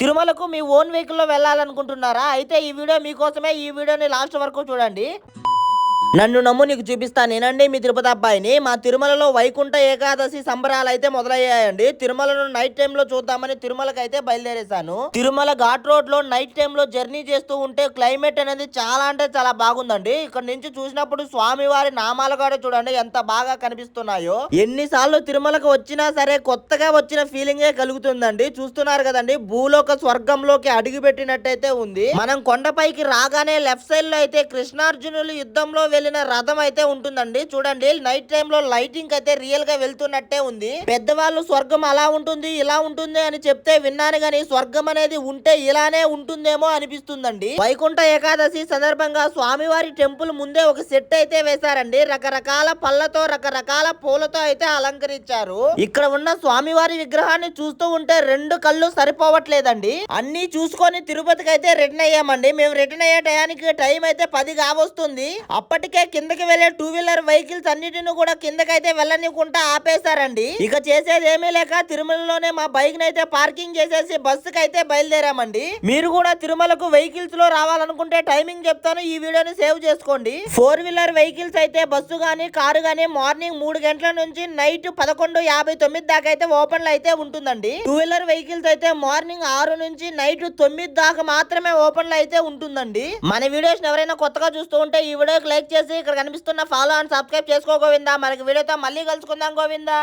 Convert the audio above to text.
తిరుమలకు మీ ఓన్ వెహికల్లో వెళ్ళాలనుకుంటున్నారా? అయితే ఈ వీడియో మీకోసమే ఈ వీడియోని లాస్ట్ వరకు చూడండి. నన్ను నమ్ము నీకు చూపిస్తా. నేనండి మీ తిరుపతి అబ్బాయిని. మా తిరుమలలో వైకుంఠ ఏకాదశి సంబరాలు అయితే మొదలయ్యాయండి. తిరుమలను నైట్ టైం లో చూద్దామని తిరుమలకి అయితే బయలుదేరేశాను. తిరుమల ఘాట్ రోడ్లో నైట్ టైం లో జర్నీ చేస్తూ ఉంటే క్లైమేట్ అనేది చాలా అంటే చాలా బాగుందండి. ఇక్కడ నుంచి చూసినప్పుడు స్వామివారి నామాలు కూడా చూడండి ఎంత బాగా కనిపిస్తున్నాయో. ఎన్నిసార్లు తిరుమలకు వచ్చినా సరే కొత్తగా వచ్చిన ఫీలింగే కలుగుతుందండి. చూస్తున్నారు కదండి భూలోక స్వర్గంలోకి అడుగు పెట్టినట్టయితే ఉంది. మనం కొండపైకి రాగానే లెఫ్ట్ సైడ్లో అయితే కృష్ణార్జునులు యుద్ధంలో వెళ్ళిన రథం అయితే ఉంటుందండి. చూడండి నైట్ టైం లో లైటింగ్ అయితే రియల్గా వెళ్తున్నట్టే ఉంది. పెద్దవాళ్ళు స్వర్గం అలా ఉంటుంది ఇలా ఉంటుంది అని చెప్తే విన్నాను గాని స్వర్గం అనేది ఉంటే ఇలానే ఉంటుందేమో అనిపిస్తుందండి. వైకుంఠ ఏకాదశి సందర్భంగా స్వామివారి టెంపుల్ ముందే ఒక సెట్ అయితే వేశారండి. రకరకాల పళ్ళతో రకరకాల పూలతో అయితే అలంకరించారు. ఇక్కడ ఉన్న స్వామివారి విగ్రహాన్ని చూస్తూ ఉంటే రెండు కళ్ళు సరిపోవట్లేదండి. అన్ని చూసుకొని తిరుపతికి అయితే రిటర్న్ అయ్యామండి. మేము రిటర్న్ అయ్యే టయానికి టైం అయితే పది కావస్తుంది. ఇప్పటికే కిందకి వెళ్ళే టూ వీలర్ వెహికల్స్ అన్నిటిని కూడా కిందకైతే వెళ్ళనివ్వకుండా ఆపేశారండి. ఇక చేసేది ఏమీ లేక తిరుమలలోనే మా బైక్ నైతే పార్కింగ్ చేసేసి బస్సుకి అయితే బయలుదేరామండి. మీరు కూడా తిరుమలకు వెహికల్స్లో రావాలనుకుంటే టైమింగ్ చెప్తాను ఈ వీడియోని సేవ్ చేసుకోండి. ఫోర్ వీలర్ వెహికల్స్ అయితే బస్సు గానీ కారు గానీ మార్నింగ్ మూడు గంటల నుంచి నైట్ పదకొండు యాభై తొమ్మిది దాకా అయితే ఓపెన్లో అయితే ఉంటుందండి. టూ వీలర్ వెహికల్స్ అయితే మార్నింగ్ ఆరు నుంచి నైట్ తొమ్మిది దాకా మాత్రమే ఓపెన్లో అయితే ఉంటుందండి. మన వీడియోస్ ఎవరైనా కొత్తగా చూస్తూ ఉంటే ఈ వీడియోకి లైక్ చేసి ఇక్కడ కనిపిస్తున్న ఫాలో అండ్ సబ్స్క్రైబ్ చేసుకో గోవిందా? మనకి వీడియోతో మళ్ళీ కలుసుకుందాం గోవిందా?